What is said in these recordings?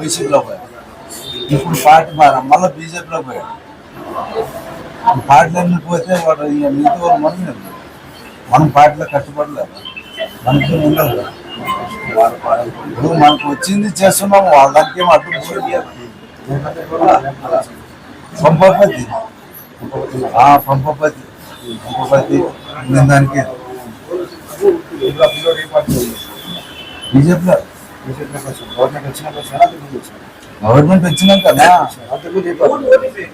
వైసీపీలో పోయాడు ఇప్పుడు పార్టీ మారా మళ్ళీ బీజేపీలో పోయాడు ఈ పార్టీలన్నీ పోతే వాడు ఇక మిగతా వాళ్ళు మనం లేదు. మనం పార్టీలో కట్టుబడలేదు మనకి ఉండదు కదా. వాళ్ళ పా- ఇప్పుడు మనకు వచ్చింది చేస్తున్నాము వాళ్ళకి ఏం అడ్డు పంపపతి ఆ పంపపతి పంపపతి నేను దానికి బీజేపీలో గవర్నమెంట్ వచ్చినాక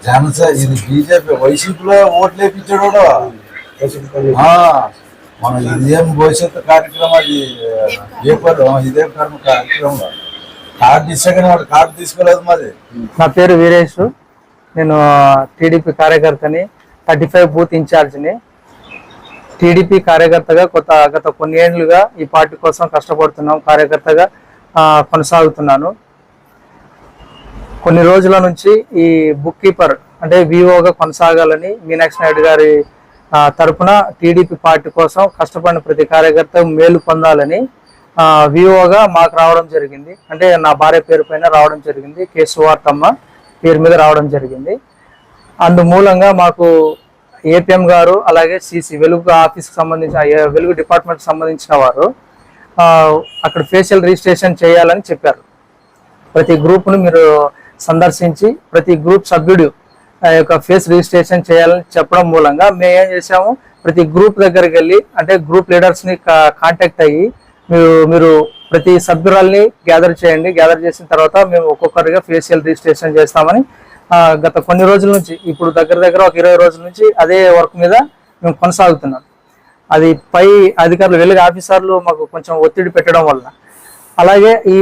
జనస ఇది బీజేపీ వైసీపీలో ఓట్లు. ఆ, మన ఇదేం భవిష్యత్తు కార్యక్రమం అది? పేపర్ ఇదే కర్మ కార్యక్రమం. కార్డు ఇచ్చాకని వాడు కార్డు తీసుకోలేదు మరి. నా పేరు వీరేష్. నేను టీడీపీ కార్యకర్తని థర్టీ ఫైవ్ బూత్ ఇన్ఛార్జిని. టీడీపీ కార్యకర్తగా కొత్త గత కొన్ని ఏళ్ళుగా ఈ పార్టీ కోసం కష్టపడుతున్నాం. కార్యకర్తగా కొనసాగుతున్నాను. కొన్ని రోజుల నుంచి ఈ బుక్ కీపర్ అంటే వివోగా కొనసాగాలని మీనాక్షి నాయుడు గారి తరఫున టీడీపీ పార్టీ కోసం కష్టపడిన ప్రతి కార్యకర్త మేలు పొందాలని వివోగా మాకు రావడం జరిగింది. అంటే నా భార్య పేరు పైన రావడం జరిగింది. కె సువార్తమ్మ పేరు మీద రావడం జరిగింది. అందు మూలంగా మాకు ఏపీఎం గారు అలాగే సిసి వెలుగు ఆఫీస్కి సంబంధించిన వెలుగు డిపార్ట్మెంట్ సంబంధించిన వారు అక్కడ ఫేషియల్ రిజిస్ట్రేషన్ చేయాలని చెప్పారు. ప్రతి గ్రూప్ను మీరు సందర్శించి ప్రతి గ్రూప్ సభ్యుడు ఆ యొక్క ఫేస్ రిజిస్ట్రేషన్ చేయాలని చెప్పడం మూలంగా మేము ఏం చేసాము ప్రతి గ్రూప్ దగ్గరికి వెళ్ళి అంటే గ్రూప్ లీడర్స్ని కాంటాక్ట్ అయ్యి మీరు మీరు ప్రతి సభ్యురాల్ని గ్యాదర్ చేయండి. గ్యాదర్ చేసిన తర్వాత మేము ఒక్కొక్కరిగా ఫేషియల్ రిజిస్ట్రేషన్ చేస్తామని గత కొన్ని రోజుల నుంచి ఇప్పుడు దగ్గర దగ్గర ఒక ఇరవై రోజుల నుంచి అదే వర్క్ మీద మేము కొనసాగుతున్నాం. అది పై అధికారులు వెళ్ళి ఆఫీసర్లు మాకు కొంచెం ఒత్తిడి పెట్టడం వల్ల. అలాగే ఈ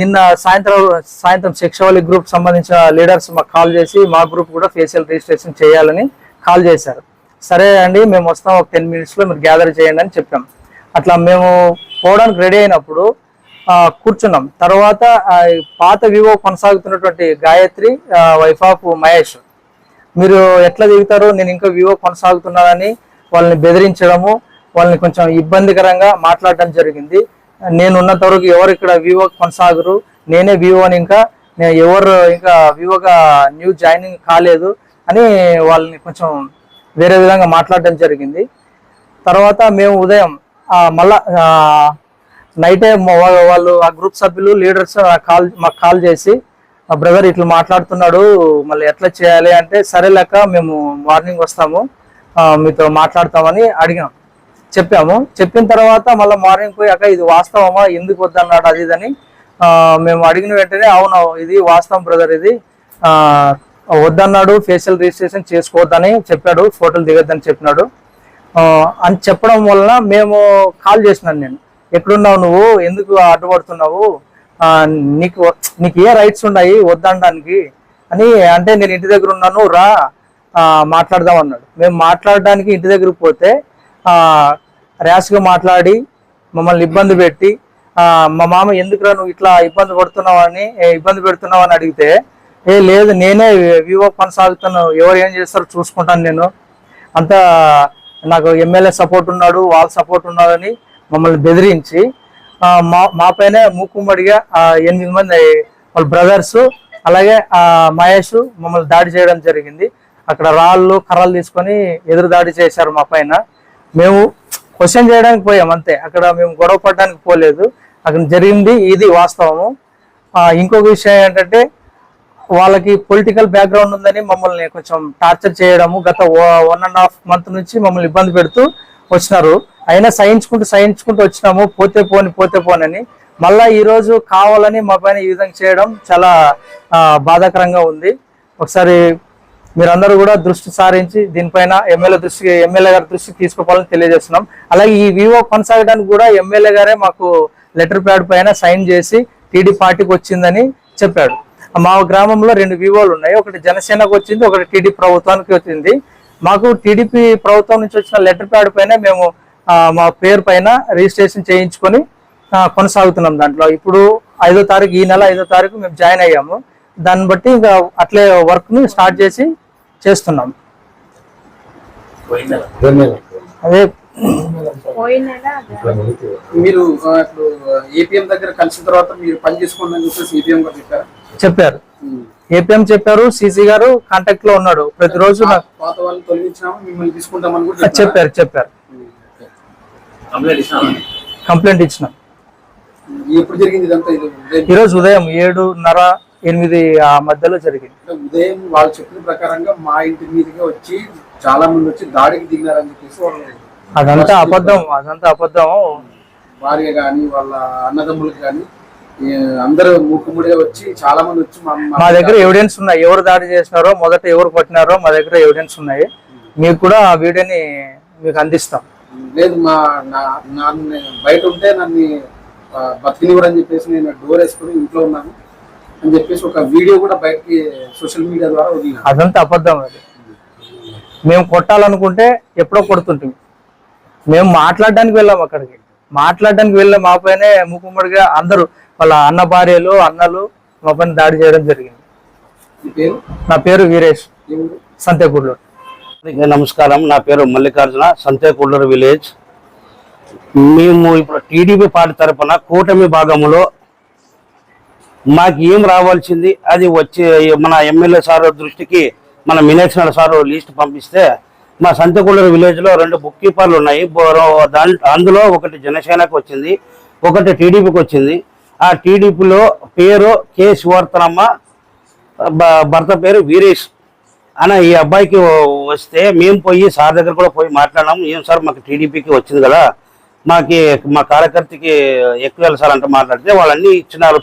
నిన్న సాయంత్రం సాయంత్రం శిక్షవలి గ్రూప్ సంబంధించిన లీడర్స్ మాకు కాల్ చేసి మా గ్రూప్ కూడా ఫేషియల్ రిజిస్ట్రేషన్ చేయాలని కాల్ చేశారు. సరే అండి మేము వస్తాం ఒక టెన్ మినిట్స్లో మీరు గ్యాదర్ చేయండి అని చెప్పాం. అట్లా మేము పోవడానికి రెడీ అయినప్పుడు కూర్చున్నాం. తర్వాత పాత వివో కొనసాగుతున్నటువంటి గాయత్రి వైఫ్ ఆఫ్ మహేష్. మీరు ఎట్లా దిగుతారు నేను ఇంకా వివో కొనసాగుతున్నానని వాళ్ళని బెదిరించడము వాళ్ళని కొంచెం ఇబ్బందికరంగా మాట్లాడడం జరిగింది. నేను ఉన్నంత వరకు ఎవరు ఇక్కడ వివో కొనసాగరు నేనే వివోని ఇంకా నేను ఎవరు ఇంకా వివోగా న్యూ జాయినింగ్ కాలేదు అని వాళ్ళని కొంచెం వేరే విధంగా మాట్లాడడం జరిగింది. తర్వాత మేము ఉదయం మళ్ళా నైటే వాళ్ళు ఆ గ్రూప్ సభ్యులు లీడర్స్ కాల్ మాకు కాల్ చేసి బ్రదర్ ఇట్లా మాట్లాడుతున్నాడు మళ్ళీ ఎట్లా చేయాలి అంటే సరే లెక్క మేము మార్నింగ్ వస్తాము మీతో మాట్లాడతామని అడిగాం. చెప్పాము. చెప్పిన తర్వాత మళ్ళీ మార్నింగ్ పోయి అక్క ఇది వాస్తవమా? ఎందుకు వద్దన్నాడు? అది ఇదని మేము అడిగిన వెంటనే అవును ఇది వాస్తవం బ్రదర్ ఇది వద్దన్నాడు ఫేషియల్ రిజిస్ట్రేషన్ చేసుకోవద్దని చెప్పాడు ఫోటోలు దిగొద్దని చెప్పినాడు. అని చెప్పడం వలన మేము కాల్ చేసినాను నేను. ఎక్కడున్నావు నువ్వు? ఎందుకు అడ్డుపడుతున్నావు? నీకు నీకు ఏ రైట్స్ ఉన్నాయి? వద్దనడానికి అని అంటే నేను ఇంటి దగ్గర ఉన్నాను రా మాట్లాడదాం అన్నాడు. మేము మాట్లాడడానికి ఇంటి దగ్గరికి పోతే ర్యాష్గా మాట్లాడి మమ్మల్ని ఇబ్బంది పెట్టి మా మామ ఎందుకురా నువ్వు ఇట్లా ఇబ్బంది పడుతున్నావు అని ఇబ్బంది పెడుతున్నావు అని అడిగితే ఏ లేదు నేనే వివో కొనసాగుతాను. ఎవరు ఏం చేస్తారో చూసుకుంటాను నేను. అంతా నాకు ఎమ్మెల్యే సపోర్ట్ ఉన్నాడు వాళ్ళ సపోర్ట్ ఉన్నాడని మమ్మల్ని బెదిరించి మా మా పైన మూకుమ్మడిగా ఎనిమిది మంది వాళ్ళ బ్రదర్స్ అలాగే మహేష్ మమ్మల్ని దాడి చేయడం జరిగింది. అక్కడ రాళ్ళు కర్రలు తీసుకొని ఎదురు దాడి చేశారు మా పైన. మేము క్వశ్చన్ చేయడానికి పోయాం అంతే. అక్కడ మేము గొడవ పడడానికి పోలేదు. అక్కడ జరిగింది ఇది వాస్తవము. ఇంకొక విషయం ఏంటంటే వాళ్ళకి పొలిటికల్ బ్యాక్గ్రౌండ్ ఉందని మమ్మల్ని కొంచెం టార్చర్ చేయడము గత వన్ అండ్ హాఫ్ మంత్ నుంచి మమ్మల్ని ఇబ్బంది పెడుతూ వచ్చినారు. అయినా సహించుకుంటూ సహించుకుంటూ వచ్చినాము. పోతే పోని పోతే పోనని. మళ్ళా ఈరోజు కావాలని మా పైన ఈ విధంగా చేయడం చాలా బాధాకరంగా ఉంది. ఒకసారి మీరందరూ కూడా దృష్టి సారించి దీనిపైన ఎమ్మెల్యే దృష్టికి ఎమ్మెల్యే గారి దృష్టికి తీసుకోవాలని తెలియజేస్తున్నాం. అలాగే ఈ వివో కొనసాగడానికి కూడా ఎమ్మెల్యే గారే మాకు లెటర్ ప్యాడ్ పైన సైన్ చేసి టీడీ పార్టీకి వచ్చిందని చెప్పాడు. మా గ్రామంలో రెండు వివోలు ఉన్నాయి. ఒకటి జనసేనకు వచ్చింది ఒకటి టీడీ ప్రభుత్వానికి వచ్చింది. మాకు టీడీపీ ప్రభుత్వం నుంచి వచ్చిన లెటర్ ప్యాడ్ పైన మేము మా పేరు పైన రిజిస్ట్రేషన్ చేయించుకొని కొనసాగుతున్నాం దాంట్లో. ఇప్పుడు ఐదో తారీఖు ఈ నెల ఐదో తారీఖు మేము జాయిన్ అయ్యాము. దాన్ని బట్టి ఇంకా అట్లే వర్క్ని స్టార్ట్ చేసి చేస్తున్నాం. అదే మీరు ఏపీఎం దగ్గర కలిసిన తర్వాత మీరు పని చేసుకోండి అని చెప్పేసి ఏపీఎం గారు చెప్పారా? చెప్పారు. ఏపీఎం చెప్పారు సీసీ గారు కాంటాక్ట్లో ఉన్నాడు. ప్రతిరోజు నాకు పాత వాళ్ళని తొలగించినాము మిమ్మల్ని తీసుకుంటామని కూడా చెప్పారా? చెప్పారు చెప్పారు. కంప్లైంట్ ఇచ్చిన. ఎప్పుడు జరిగింది ఇదంతా? ఇది ఉదయం? ఈరోజు ఉదయం ఏడున్నర ఎనిమిది ఆ మధ్యలో జరిగింది. ఉదయం వాళ్ళు చెప్పిన ప్రకారంగా మా ఇంటి మీదకి వచ్చి చాలా మంది వచ్చి దాడికి దిగినారని చెప్పేసి అదంతా అబద్ధం అదంతా అబద్ధం. భార్య కానీ వాళ్ళ అన్నదమ్ములకు కానీ అందరూ మూకుముడిగా వచ్చి చాలా మంది వచ్చి మా దగ్గర ఎవిడెన్స్ ఉన్నాయి. ఎవరు దాడి చేసినారో మొదట ఎవరు కొట్టినారో మా దగ్గర ఎవిడెన్స్ ఉన్నాయి. మీకు కూడా ఆ వీడియోని మీకు అందిస్తాం. లేదు మా నా నన్ను బయట ఉంటే నన్ను ఆ, బతికినివ్వరని చెప్పేసి నేను డోర్ వేసుకుని ఇంట్లో ఉన్నాను. అని చెప్పేసి ఒక వీడియో కూడా బయటకి సోషల్ మీడియా ద్వారా వదిలిన. అదంతా అబద్ధం అది. మేము కొట్టాలనుకుంటే ఎప్పుడో కొడుతుంటాం మేము మాట్లాడడానికి వెళ్ళాం అక్కడికి. మాట్లాడడానికి వెళ్ళాం మా పైనే మూకుమ్మడిగా అందరూ వాళ్ళ అన్న భార్యలు అన్నలు మా పైన దాడి చేయడం జరిగింది. నా పేరు వీరేష్. అందరికీ నమస్కారం. నా పేరు మల్లికార్జున సంతేకుళ్ళూరు విలేజ్. మేము ఇప్పుడు టీడీపీ పార్టీ తరపున కూటమి భాగంలో మాకు ఏం రావాల్సింది? అది వచ్చి మన ఎమ్మెల్యే సార్ దృష్టికి మన మీనాక్షి సార్ లిస్ట్ పంపిస్తే మా సంతకుళ్ళూరు విలేజ్లో రెండు బుక్ కీపర్లు ఉన్నాయి. దాని అందులో ఒకటి జనసేనకు వచ్చింది ఒకటి టీడీపీకి వచ్చింది. ఆ టీడీపీలో పేరు కె శివర్తనమ్మ భర్త పేరు వీరేష్. అన్న ఈ అబ్బాయికి వస్తే మేము పోయి సార్ దగ్గర కూడా పోయి మాట్లాడాము ఏం సార్ మాకు టీడీపీకి వచ్చింది కదా. మాకి మా కార్యకర్తకి ఎక్కువ సార్ అంటే మాట్లాడితే వాళ్ళన్నీ ఇచ్చినారు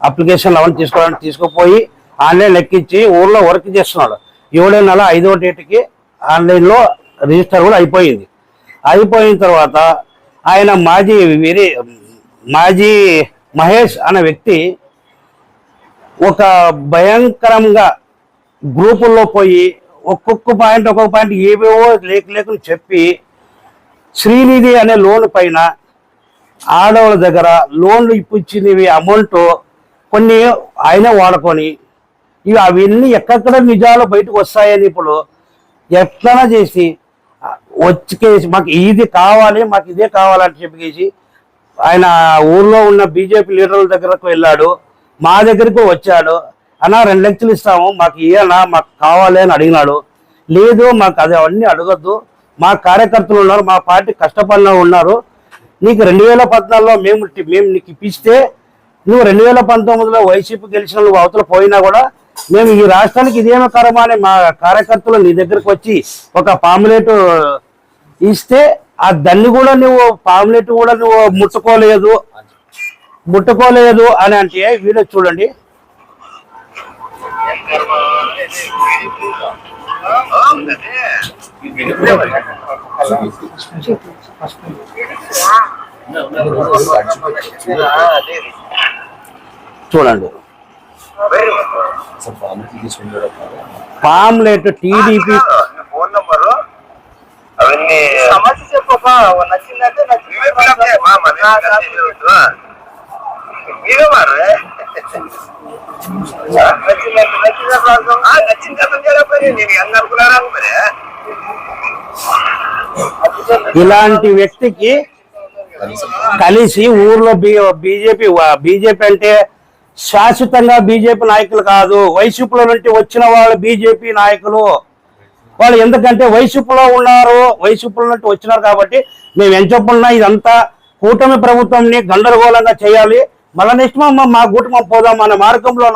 అప్లికేషన్లు అవన్నీ తీసుకోవడానికి తీసుకుపోయి ఆన్లైన్ లెక్కించి ఊర్లో వర్క్ చేస్తున్నాడు. ఏడో నెల ఐదో డేట్కి ఆన్లైన్లో రిజిస్టర్ కూడా అయిపోయింది. అయిపోయిన తర్వాత ఆయన మాజీ వీరి మాజీ మహేష్ అనే వ్యక్తి ఒక భయంకరంగా గ్రూపుల్లో పోయి ఒక్కొక్క పాయింట్ ఒక్కొక్క పాయింట్ ఏవేవో లేక లేకుని చెప్పి శ్రీనిధి అనే లోన్ పైన ఆడవాళ్ళ దగ్గర లోన్లు ఇప్పించినవి అమౌంట్ కొన్ని ఆయన వాడుకొని ఇవి అవన్నీ ఎక్కడెక్కడ నిజాలు బయటకు వస్తాయని ఇప్పుడు ఎట్లా చేసి వచ్చేసి మాకు ఇది కావాలి మాకు ఇదే కావాలని చెప్పేసి ఆయన ఊర్లో ఉన్న బీజేపీ లీడర్ల దగ్గరకు వెళ్ళాడు మా దగ్గరకు వచ్చాడు. అన్నా రెండు లక్షలు ఇస్తాము మాకు ఇయ్యనా మాకు కావాలి అని అడిగినాడు. లేదు మాకు అది అవన్నీ అడగద్దు. మా కార్యకర్తలు ఉన్నారు మా పార్టీ కష్టపడిన ఉన్నారు. నీకు రెండు వేల పద్నాలుగులో మేము మేము నీకు ఇప్పిస్తే నువ్వు రెండు వేల పంతొమ్మిదిలో వైసీపీ గెలిచిన నువ్వు అవతల పోయినా కూడా మేము ఈ రాష్ట్రానికి ఇదేమో కరమా అని మా కార్యకర్తలు నీ దగ్గరకు వచ్చి ఒక పాంప్లెట్ ఇస్తే ఆ దాన్ని కూడా నువ్వు పాంప్లెట్ కూడా నువ్వు ముట్టుకోలేదు. ముట్టుకోలేదు అని అంటే వీడియో చూడండి. చూడండి. పాంప్లెట్ టీడీపీ ఫోన్ నంబరు అవన్నీ సమస్య నచ్చిందంటే ఇలాంటి వ్యక్తికి కలిసి ఊర్లో బీజేపీ బీజేపీ అంటే శాశ్వతంగా బీజేపీ నాయకులు కాదు. వైసీపీలో నుండి వచ్చిన వాళ్ళు బీజేపీ నాయకులు. వాళ్ళు ఎందుకంటే వైసీపీలో ఉన్నారు. వైసీపీలో నుండి వచ్చినారు కాబట్టి మేము ఎంత చెప్పున్నా ఇదంతా కూటమి ప్రభుత్వంని గందరగోళంగా చేయాలి. మళ్ళీ నెక్స్ట్ మా మా కుటుంబం పోదాం అనే మార్గంలో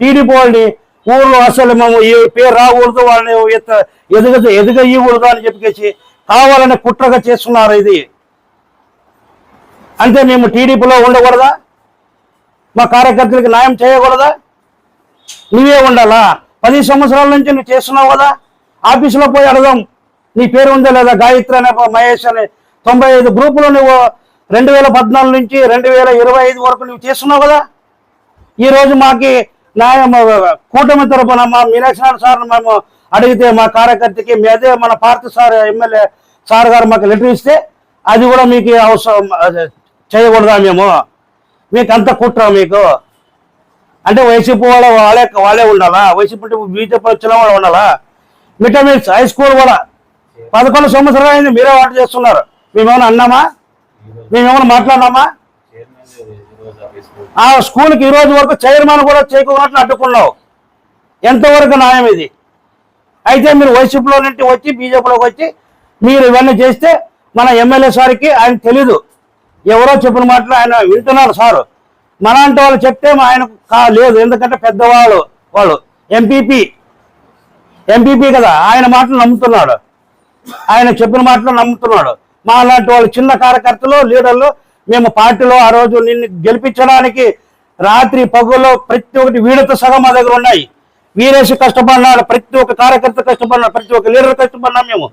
టీడీపీ వాళ్ళని ఊర్లో అసలు మేము ఈ పేరు రాకూడదు వాళ్ళని ఎదుగ ఎదుగ ఇవ్వకూడదు అని చెప్పేసి కావాలని కుట్రగా చేస్తున్నారు ఇది. అంటే మేము టీడీపీలో ఉండకూడదా? మా కార్యకర్తలకు న్యాయం చేయకూడదా? నువ్వే ఉండాలా? పది సంవత్సరాల నుంచి నువ్వు చేస్తున్నావు కదా? ఆఫీసులో పోయి అడదాం నీ పేరు ఉందా లేదా? గాయత్రి అనే మహేష్ అనే తొంభై ఐదు గ్రూపులు నువ్వు రెండు వేల పద్నాలుగు నుంచి రెండు వేల ఇరవై ఐదు వరకు నువ్వు చేస్తున్నావు కదా? ఈరోజు మాకి న్యాయం కూటమి తరపున మా మీనాక్షి సార్ని సార్ మేము అడిగితే మా కార్యకర్తకి మీ అదే మన పార్టీ సార్ ఎమ్మెల్యే సార్ గారు మాకు లెటర్ ఇస్తే అది కూడా మీకు అవసరం చేయకూడదా మేము? మీకు అంత కుట్ర మీకు? అంటే వైసీపీ వాళ్ళ వాళ్ళే వాళ్ళే ఉండాలా? వైసీపీ అంటే బీజేపీ వచ్చిన వాళ్ళు ఉండాలా? విటమిన్స్ హై స్కూల్ కూడా. పదకొండు సంవత్సరాలు అయింది మీరే వాటి చేస్తున్నారు. మేమేమైనా అన్నామా? మేమేమైనా మాట్లాడినామా ఆ స్కూల్కి ఈ రోజు వరకు చైర్మన్ కూడా చేయకుండా అడ్డుకున్నావు. ఎంతవరకు న్యాయం ఇది? అయితే మీరు వైసీపీలో నుండి వచ్చి బీజేపీలోకి వచ్చి మీరు ఇవన్నీ చేస్తే మన ఎమ్మెల్యే సార్కి ఆయన తెలీదు. ఎవరో చెప్పిన మాటలు ఆయన వింటున్నారు సారు. మనలాంటి వాళ్ళు చెప్తే ఆయనకు కా లేదు. ఎందుకంటే పెద్దవాళ్ళు వాళ్ళు. ఎంపీపీ ఎంపీపీ కదా. ఆయన మాటలు నమ్ముతున్నాడు. ఆయన చెప్పిన మాటలు నమ్ముతున్నాడు. మా లాంటి వాళ్ళు చిన్న కార్యకర్తలు లీడర్లు మేము పార్టీలో ఆ రోజు నిన్ను గెలిపించడానికి రాత్రి పగుల్లో ప్రతి ఒక్కటి వీడితో సగం మా దగ్గర ఉన్నాయి. వీరేసి కష్టపడినాడు ప్రతి ఒక్క కార్యకర్త కష్టపడినాడు ప్రతి ఒక్క లీడర్ కష్టపడినాం మేము.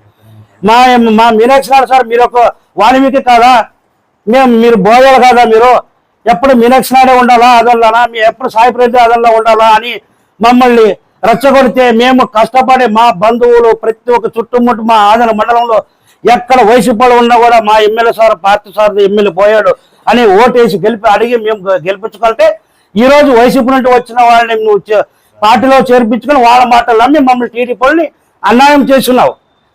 మా మా మీనాక్షి సార్ మీరు ఒక వాల్మీకి కాదా? మేము మీరు బోధలు కాదా మీరు? ఎప్పుడు మీనాక్షి నాడే ఉండాలా అదల్లానా? మీ ఎప్పుడు సాయి ప్రతి అదల్లా ఉండాలా అని మమ్మల్ని రెచ్చగొడితే మేము కష్టపడి మా బంధువులు ప్రతి ఒక్క చుట్టుముట్టు మా ఆదరణ మండలంలో ఎక్కడ వయసు పడి ఉన్నా కూడా మా MLA sir party sir MLA పోయాడు అని ఓటేసి గెలిపి అడిగి మేము గెలిపించుకుంటే ఈ రోజు వైసీపీ నుండి వచ్చిన వాళ్ళని నువ్వు పార్టీలో చేర్పించుకుని వాళ్ళ మాటలు నమ్మి మమ్మల్ని టీడీపీని అన్యాయం చేస్తున్నావు.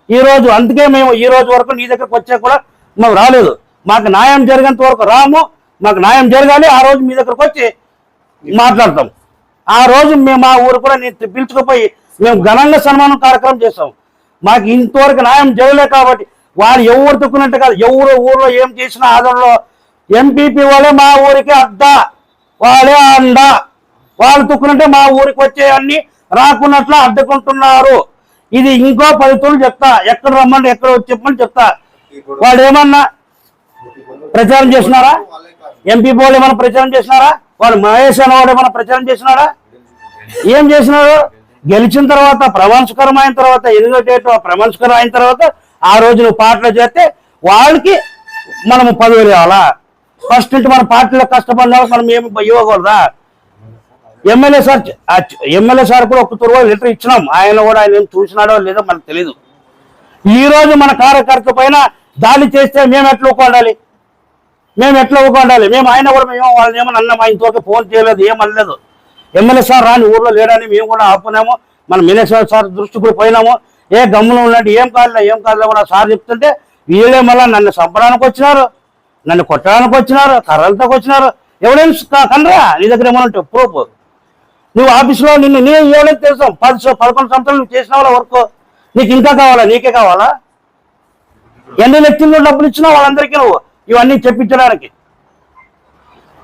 ఈ రోజు అందుకే మేము ఈ రోజు వరకు నీ దగ్గరకు వచ్చా కూడా మేము రాలేదు. మాకు న్యాయం జరిగేంత వరకు రాము మాకు న్యాయం జరగాలి ఆ రోజు మీ దగ్గరకు వచ్చి మాట్లాడతాం. ఆ రోజు మేము మా ఊరు కూడా నేను పిలుచుకుపోయి మేము ఘనంగా సన్మానం కార్యక్రమం చేస్తాం మాకు ఇంతవరకు న్యాయం జరగలే కాబట్టి వాళ్ళు ఎవరు తొక్కున్నట్టు కాదు ఎవరు ఊర్లో ఏం చేసినా ఆదరణలో ఎంపీపీ వాళ్ళే మా ఊరికి అడ్డ వాళ్ళే అండ. వాళ్ళు తొక్కునంటే మా ఊరికి వచ్చే అన్ని రాకున్నట్లు అడ్డుకుంటున్నారు. ఇది ఇంకో పది తోలు చెప్తా ఎక్కడ రమ్మంటే ఎక్కడ వచ్చి చెప్పమని చెప్తా. వాళ్ళు ఏమన్నా ప్రచారం చేసినారా ఎంపీ వాళ్ళు ఏమైనా ప్రచారం చేసినారా వాళ్ళు మహేష్ అనేవాడు ఏమైనా ప్రచారం చేసినారా ఏం చేసినారు గెలిచిన తర్వాత ప్రమాణస్కరం అయిన తర్వాత ఎనిమిదో డేట్ ప్రమాణస్కరం అయిన తర్వాత ఆ రోజు నువ్వు పార్టీలో చేస్తే వాళ్ళకి మనము పదవులు ఇవ్వాలా? ఫస్ట్ నుంచి మన పార్టీలో కష్టపడిన మనం ఏమి ఇవ్వకూడదా? ఎమ్మెల్యే సార్ ఎమ్మెల్యే సార్ కూడా ఒక తురువ లెటర్ ఇచ్చినాం. ఆయన కూడా ఆయన ఏం చూసినాడో లేదో మనకు తెలియదు ఈ రోజు మన కార్యకర్త పైన దాడి చేస్తే మేము ఎట్లా ఊకొండాలి మేము ఎట్లా ఊకొండాలి మేము ఆయన కూడా మేము వాళ్ళని ఏమని అన్నాం ఆయనతో ఫోన్ చేయలేదు ఏమనలేదు ఎమ్మెల్యే సార్ రాని ఊర్లో లేడని మేము కూడా ఆపుకున్నాము. మన మినేశ్వర సార్ దృష్టి కూడా పోయినాము. ఏ గమ్మున ఉన్నట్టు ఏం కాదులే ఏం కాదులే కూడా సార్ చెప్తుంటే వీళ్ళే మళ్ళీ నన్ను చంపడానికి వచ్చినారు నన్ను కొట్టడానికి వచ్చినారు కర్రలతో వచ్చినారు. ఎవడైనా క- కనరా? నీ దగ్గర ఏమైనా ఉంటే ప్రూఫ్. నువ్వు ఆఫీస్లో నిన్ను నేను ఎవరైతే తెలుసు? పది పదకొండు సంవత్సరాలు నువ్వు చేసిన వాళ్ళ వర్క్. నీకు ఇంకా కావాలా? నీకే కావాలా? ఎన్ని లెక్కల్లో డబ్బులు ఇచ్చినా వాళ్ళందరికీ నువ్వు? ఇవన్నీ చెప్పించడానికి.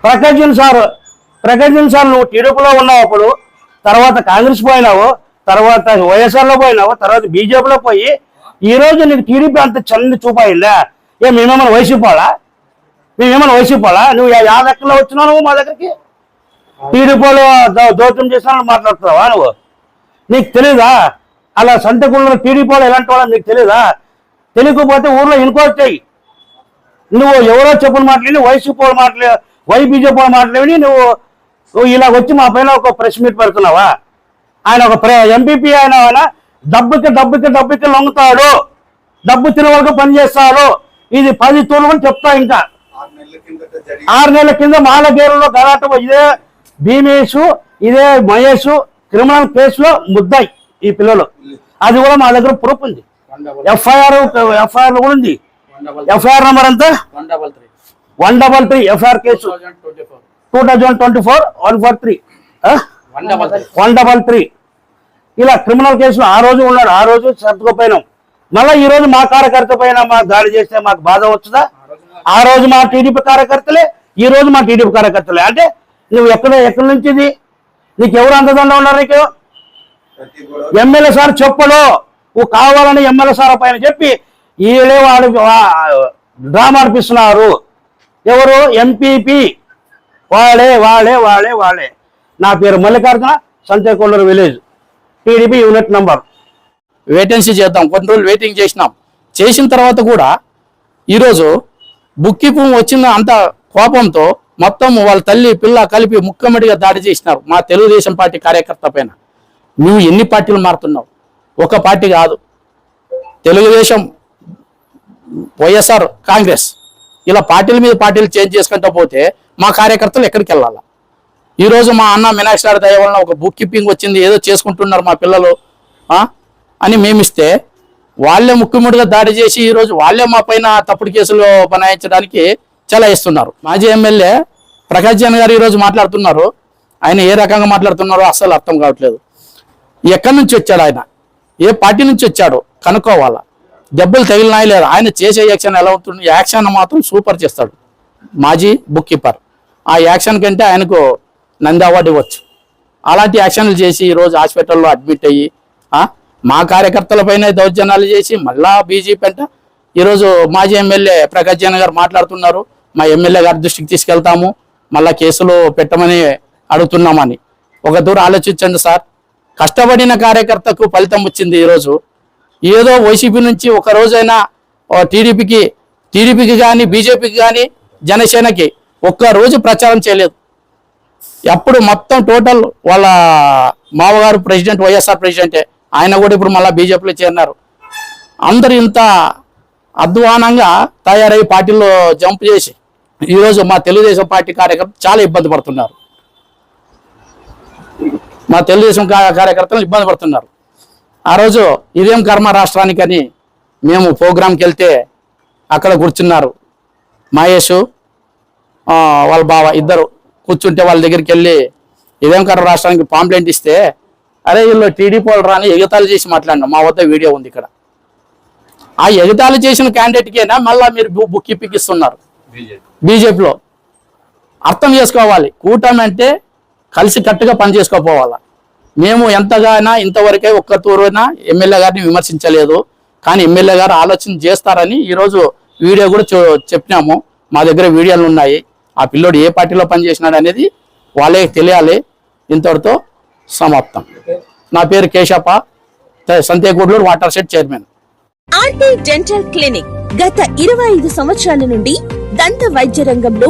ప్రకాశం సార్ ప్రకాశం సార్ నువ్వు టీడీపీలో ఉన్నావు అప్పుడు తర్వాత కాంగ్రెస్ పోయినావు తర్వాత వైఎస్ఆర్లో పోయినావు తర్వాత బీజేపీలో పోయి ఈ రోజు నీకు టీడీపీ అంత చంది చూపాయిందా? ఏ మేమేమైనా వైసీపోలా మేమేమైనా వైసీపోలా నువ్వు యా లెక్కలో వచ్చినావు నువ్వు మా దగ్గరికి? టీడీపీలో దో- చేసినా మాట్లాడుతున్నావా నువ్వు? నీకు తెలీదా? అలా సంతకుల్లో టీడీపీలో ఎలాంటి వాళ్ళని నీకు తెలీదా? తెలియకపోతే ఊర్లో ఇన్క్వైరీ చేయి. నువ్వు ఎవరో చెప్పిన మాటలేని వైసీపీ వాళ్ళ మాటలే వై బీజేపీ వాళ్ళ మాటలేని నువ్వు నువ్వు ఇలా వచ్చి మా పైన ఒక ప్రెస్ మీట్ పెడుతున్నావా? ఆయన ఒక ఎంపీపీ ఆయన ఆయన డబ్బుకి డబ్బుకి డబ్బుకి లొంగుతాడు. డబ్బు తిన వరకు పనిచేస్తాడు ఇది పది తూర్లు కూడా చెప్తా ఇంకా. ఆరు నెలల కింద మాలగేరులో గలాట ఇదే భీమేషు ఇదే మహేష్ క్రిమినల్ కేసులో ముద్దాయి ఈ పిల్లలు. అది కూడా మా దగ్గర ప్రూఫ్ ఉంది. ఎఫ్ఐఆర్ ఎఫ్ఐఆర్ కూడా ఉంది. ఎఫ్ఐఆర్ నెంబర్ ఎంత? One double three FIR case two thousand twenty four one four three one double three ఇలా క్రిమినల్ కేసులో ఆ రోజు ఉన్నాడు ఆ రోజు సర్దుకుపోయినాం మళ్ళీ ఈ రోజు మా కార్యకర్త పైన మాకు దాడి చేస్తే మాకు బాధ వచ్చుదా? ఆ రోజు మా టీడీపీ కార్యకర్తలే ఈ రోజు మా టీడీపీ కార్యకర్తలే. అంటే నువ్వు ఎక్కడ ఎక్కడి నుంచి ఇది? నీకు ఎవరు అంతదండ ఉన్నారు నీకు? ఎమ్మెల్యే సార్ చెప్పడు నువ్వు కావాలని ఎమ్మెల్యే సార్ పైన చెప్పి వీళ్ళే వాడు డ్రామా ఆడిపిస్తున్నారు ఎవరు? ఎంపీపీ వాళ్ళే వాళ్ళే వాళ్ళే వాళ్ళే నా పేరు Mallikarjuna Santhekonduru village. TDP unit number. వేటెన్సీ చేద్దాం. కొన్ని రోజులు వెయిటింగ్ చేసినాం. చేసిన తర్వాత కూడా ఈరోజు బుక్కిపు వచ్చిన అంత కోపంతో మొత్తం వాళ్ళ తల్లి పిల్ల కలిపి ముక్కమడిగా దాడి చేసినారు మా తెలుగుదేశం పార్టీ కార్యకర్త పైన. నువ్వు ఎన్ని పార్టీలు మారుతున్నావు? ఒక పార్టీ కాదు. తెలుగుదేశం వైఎస్ఆర్ కాంగ్రెస్ ఇలా పార్టీల మీద పార్టీలు చేంజ్ చేసుకుంటూ పోతే మా కార్యకర్తలు ఎక్కడికి వెళ్ళాలా? ఈరోజు మా అన్న మీనాక్షి దయ వలన ఒక బుక్ కీపింగ్ వచ్చింది ఏదో చేసుకుంటున్నారు మా పిల్లలు అని మేమిస్తే వాళ్ళే ముఖ్యమంత్రిగా దాడి చేసి ఈరోజు వాళ్ళే మా పైన తప్పుడు కేసులు బనాయించడానికి చెలాయిస్తున్నారు మాజీ ఎమ్మెల్యే ప్రకాష్ జన్ గారు ఈరోజు మాట్లాడుతున్నారు. ఆయన ఏ రకంగా మాట్లాడుతున్నారో అస్సలు అర్థం కావట్లేదు. ఎక్కడి నుంచి వచ్చాడు ఆయన? ఏ పార్టీ నుంచి వచ్చాడు కనుక్కోవాలా? దెబ్బలు తగిలినాయి లేదా? ఆయన చేసే యాక్షన్ ఎలా ఉంటుంది? యాక్షన్ మాత్రం సూపర్ చేస్తాడు. మాజీ బుక్ కీపర్. ఆ యాక్షన్ కంటే ఆయనకు నంది అవార్డు ఇవ్వచ్చు. అలాంటి యాక్షన్లు చేసి ఈరోజు హాస్పిటల్లో అడ్మిట్ అయ్యి మా కార్యకర్తలపైన దౌర్జన్యాలు చేసి మళ్ళా బీజేపీ అంట ఈరోజు మాజీ ఎమ్మెల్యే ప్రకాష్ జైన్ గారు మాట్లాడుతున్నారు. మా ఎమ్మెల్యే గారి దృష్టికి తీసుకెళ్తాము. మళ్ళా కేసులు పెట్టమని అడుగుతున్నామని. ఒక దూరం ఆలోచించండి సార్. కష్టపడిన కార్యకర్తకు ఫలితం వచ్చింది ఈరోజు ఏదో వైసీపీ నుంచి ఒక రోజైనా టీడీపీకి టీడీపీకి కానీ బీజేపీకి కానీ జనసేనకి ఒక్క రోజు ప్రచారం చేయలేదు. అప్పుడు మొత్తం టోటల్ వాళ్ళ మామగారు ప్రెసిడెంట్ వైఎస్ఆర్ ప్రెసిడెంటే ఆయన కూడా ఇప్పుడు మళ్ళీ బీజేపీలో చేరినారు. అందరు ఇంత అధ్వానంగా తయారై పార్టీలో జంప్ చేసి ఈరోజు మా తెలుగుదేశం పార్టీ కార్యకర్తలు చాలా ఇబ్బంది పడుతున్నారు. మా తెలుగుదేశం కార్యకర్తలు ఇబ్బంది పడుతున్నారు. ఆ రోజు ఇదేం కర్మ రాష్ట్రానికని మేము ప్రోగ్రాంకి వెళ్తే అక్కడ కూర్చున్నారు మహేష్ వాళ్ళ బావ ఇద్దరు. కూర్చుంటే వాళ్ళ దగ్గరికి వెళ్ళి ఇదేం కర్మ రాష్ట్రానికి పాంప్లెంట్ ఇస్తే అరే వీళ్ళు టీడీపీ వాళ్ళు రాని ఎగతాలు చేసి మాట్లాడినా మా వద్ద వీడియో ఉంది ఇక్కడ. ఆ ఎగతాలు చేసిన క్యాండిడేట్కేనా మళ్ళీ మీరు బుక్ ఇప్పిస్తున్నారు బీజేపీలో. అర్థం చేసుకోవాలి. కూటమి అంటే కలిసి కట్టుగా పనిచేసుకోపోవాలా మేము ఎంతగానైనా ఇంతవరకే ఒక్క తూరైనా ఎమ్మెల్యే గారిని విమర్శించలేదు. కానీ ఎమ్మెల్యే గారు ఆలోచన చేస్తారని ఈరోజు వీడియో కూడా చెప్పినాము. మా దగ్గర వీడియోలు ఉన్నాయి. ఆ పిల్లోడు ఏ పార్టీలో పనిచేసినాడు అనేది వాళ్ళే తెలియాలి. ఇంతటితో సమాప్తం. నా పేరు Keshappa. Santhegudaluru water shed chairman. RT dental clinic గత ఇరవై ఐదు సంవత్సరాల నుండి దంత వైద్య రంగంలో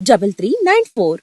double three nine four